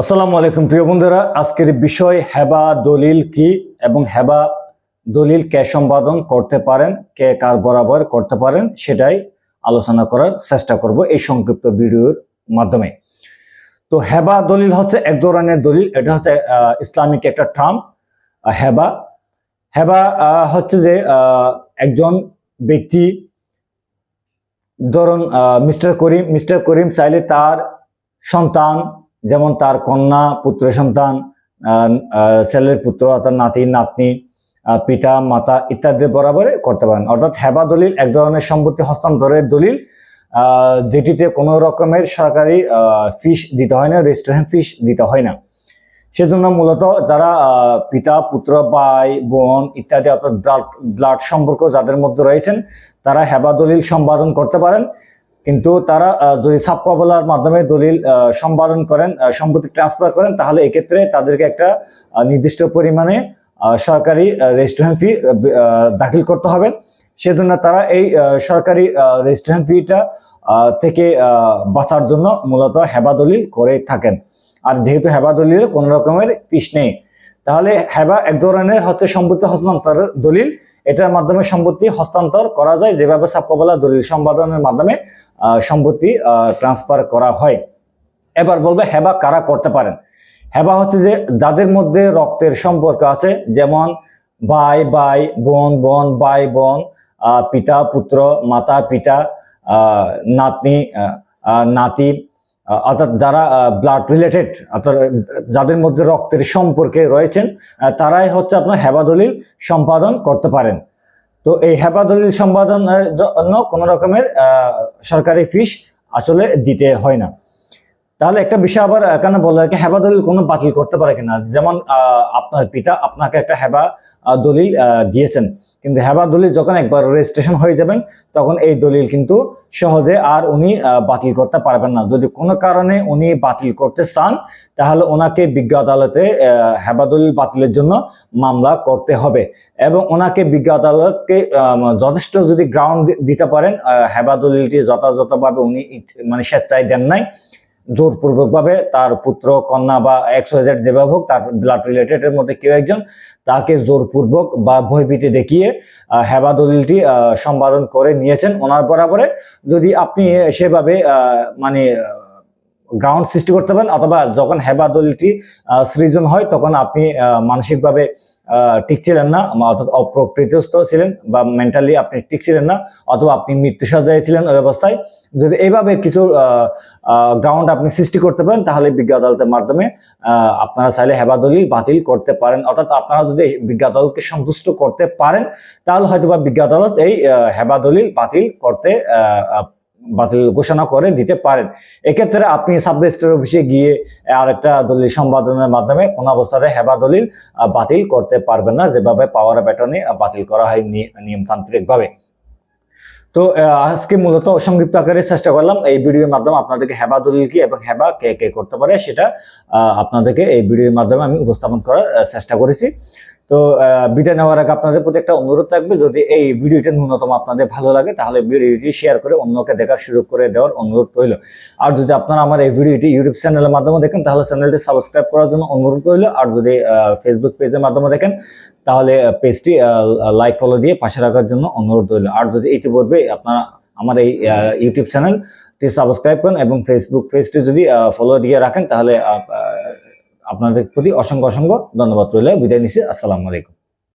আসসালামু আলাইকুম, প্রিয় বন্ধুরা। আজকের বিষয়, হেবা দলিল কি এবং হেবা দলিল কে সম্পাদন করতে পারেন, কে কার বরাবর করতে পারেন, সেটাই আলোচনা করার চেষ্টা করব এই সংক্ষিপ্ত ভিডিওর মাধ্যমে। তো হেবা দলিল হচ্ছে এক ধরনের দলিল। এটা হচ্ছে ইসলামিক একটা টার্ম হেবা। হেবা হচ্ছে যে একজন ব্যক্তি, ধরুন মিস্টার করিম মিস্টার করিম চাইলে তার সন্তান যেমন তার কন্যা, পুত্র সন্তান ছেলের পুত্র অর্থাৎ নাতি, নাতনি পিতা, মাতা ইত্যাদি বরাবর করতে পারেন। অর্থাৎ হেবা দলিল এক ধরনের সম্পত্তি হস্তান্তরের দলিল যেটিতে কোনো রকমের সরকারি ফিস দিতে হয় না রেজিস্ট্রেশন ফিস দিতে হয় না। সেজন্য মূলত যারা পিতা, পুত্র, ভাই, বোন ইত্যাদি অর্থাৎ ব্লাড সম্পর্ক যাদের মধ্যে রয়েছেন, তারা হেবা দলিল সম্পাদন করতে পারেন। কিন্তু তারা যদি ছাপ্পাবলার মাধ্যমে দলিল সম্পাদন করেন সম্পত্তি ট্রান্সফার করেন, তাহলে এক্ষেত্রে তাদেরকে একটা নির্দিষ্ট পরিমাণে সরকারি রেজিস্ট্রেশন ফি দাখিল করতে হবে। সেজন্য তারা এই সরকারি রেজিস্ট্রেশন ফিটা থেকে বাঁচার জন্য মূলত হেবা দলিল করে থাকেন। আর যেহেতু হেবা দলিলে কোনো রকমের ফিস নেই, তাহলে হেবা এক ধরনের হচ্ছে সম্পত্তি হস্তান্তরের দলিল। এটার মাধ্যমে সম্পত্তি হস্তান্তর করা যায়। যেভাবে ছাপ্পাবলা দলিল সম্পাদনের মাধ্যমে সম্পত্তি ট্রান্সফার করা হয়। এবার বলবে হেবা কারা করতে পারেন? হেবা হচ্ছে যে যাদের মধ্যে রক্তের সম্পর্ক আছে, যেমন ভাই ভাই, বোন বোন, ভাই, বোন পিতা, পুত্র, মাতা, পিতা নাতনি নাতি অর্থাৎ যারা ব্লাড রিলেটেড অর্থাৎ যাদের মধ্যে রক্তের সম্পর্কে রয়েছেন তারাই হচ্ছে আপনার হেবা দলিল সম্পাদন করতে পারেন। তো এই হেবা দলিল সম্পাদনের জন্য কোনো রকমের সরকারি ফিস আসলে দিতে হয় না। তাহলে একটা বিষয় আবার এখানে বলা হয় হেবা দলিল কোনো বাতিল করতে পারে কিনা? যেমন আপনার পিতা আপনাকে একটা হেবা দলিল দিয়েছেন। কিন্তু হেবা দলিল যখন একবার রেজিস্ট্রেশন হয়ে যাবেন, তখন এই দলিল কিন্তু সহজে আর উনি বাতিল করতে পারবেন না। যদি কোনো কারণে উনি বাতিল করতে চান, তাহলে ওনাকে বিজ্ঞ আদালতে হেবা দলিল বাতিলের জন্য মামলা করতে হবে। এবং ওনাকে বিজ্ঞ আদালতকে যথেষ্ট যদি গ্রাউন্ড দিতে পারেন হেবা দলিলটি যথাযথভাবে উনি মানে স্বেচ্ছায় দেন নাই জোরপূর্বক ভাবে তার পুত্র, কন্যা বা এক্স জেড যেভাবে হোক, তার ব্লাড রিলেটেড এর মধ্যে কেউ একজন তাকে জোরপূর্বক বা ভয়ভীতি দেখিয়ে হেবা দলিলটি সম্পাদন করে নিয়েছেন। ওনার বরাবরে যদি আপনি সেভাবে মানে গ্রাউন্ড সৃষ্টি করতে পারেন, অথবা যখন হেবা দলিলটি সৃজন হয়, তখন আপনি মানসিকভাবে ঠিক ছিলেন না অর্থাৎ অপ্রকৃতস্থ ছিলেন, বা মেন্টালি আপনি ঠিক ছিলেন না, অথবা আপনি মৃত্যু সজ্জায় ছিলেন ওই অবস্থায়। যদি এইভাবে কিছু গ্রাউন্ড আপনি সৃষ্টি করতে পারেন, তাহলে বিজ্ঞ আদালতের মাধ্যমে আপনারা চাইলে হেবা দলিল বাতিল করতে পারেন। অর্থাৎ আপনারা যদি বিজ্ঞ আদালতকে সন্তুষ্ট করতে পারেন, তাহলে হয়তোবা বিজ্ঞ আদালত এই হেবা দলিল বাতিল করতে বাতিল ঘোষণা করে দিতে পারেন। এক্ষেত্রে আপনি সাব রেজিস্ট্রার অফিসে গিয়ে আরেকটা দলিল সম্পাদনের মাধ্যমে কোন অবস্থাতে হেবা দলিল বাতিল করতে পারবেন না। যেভাবে পাওয়ার প্যাটার্নে বাতিল করা হয় নি- নিয়মতান্ত্রিক ভাবে তো আজকে মূলত সংক্ষিপ্ত আকারে চেষ্টা করলাম এই ভিডিওর মাধ্যমে আপনাদেরকে হেবা দলিল কি এবং হেবা কে কে করতে পারে সেটা আপনাদেরকে এই ভিডিওর মাধ্যমে আমি উপস্থাপন করার চেষ্টা করেছি। তো বিদায় নেওয়ার আগে আপনাদের প্রতি একটা অনুরোধ থাকবে, যদি এই ভিডিওটি ন্যূনতম আপনাদের ভালো লাগে, তাহলে ভিডিওটি শেয়ার করে অন্যকে দেখার সুযোগ করে দেওয়ার অনুরোধ রইল। আর যদি আপনারা আমার এই ভিডিওটি ইউটিউব চ্যানেলের মাধ্যমে দেখেন, তাহলে চ্যানেলটি সাবস্ক্রাইব করার জন্য অনুরোধ রইল। আর যদি ফেসবুক পেজের মাধ্যমে দেখেন, তাহলে পেজটি লাইক ফলো দিয়ে পাশে রাখার জন্য অনুরোধ রইল। আর যদি ইতিপূর্বে আপনারা আমার এই ইউটিউব চ্যানেলটি সাবস্ক্রাইব করেন এবং ফেসবুক পেজটি যদি ফলো দিয়ে রাখেন, তাহলে আপনাদের প্রতি অসংখ্য অসংখ্য ধন্যবাদ রইল। বিদায় নিচ্ছি। আসসালামু আলাইকুম।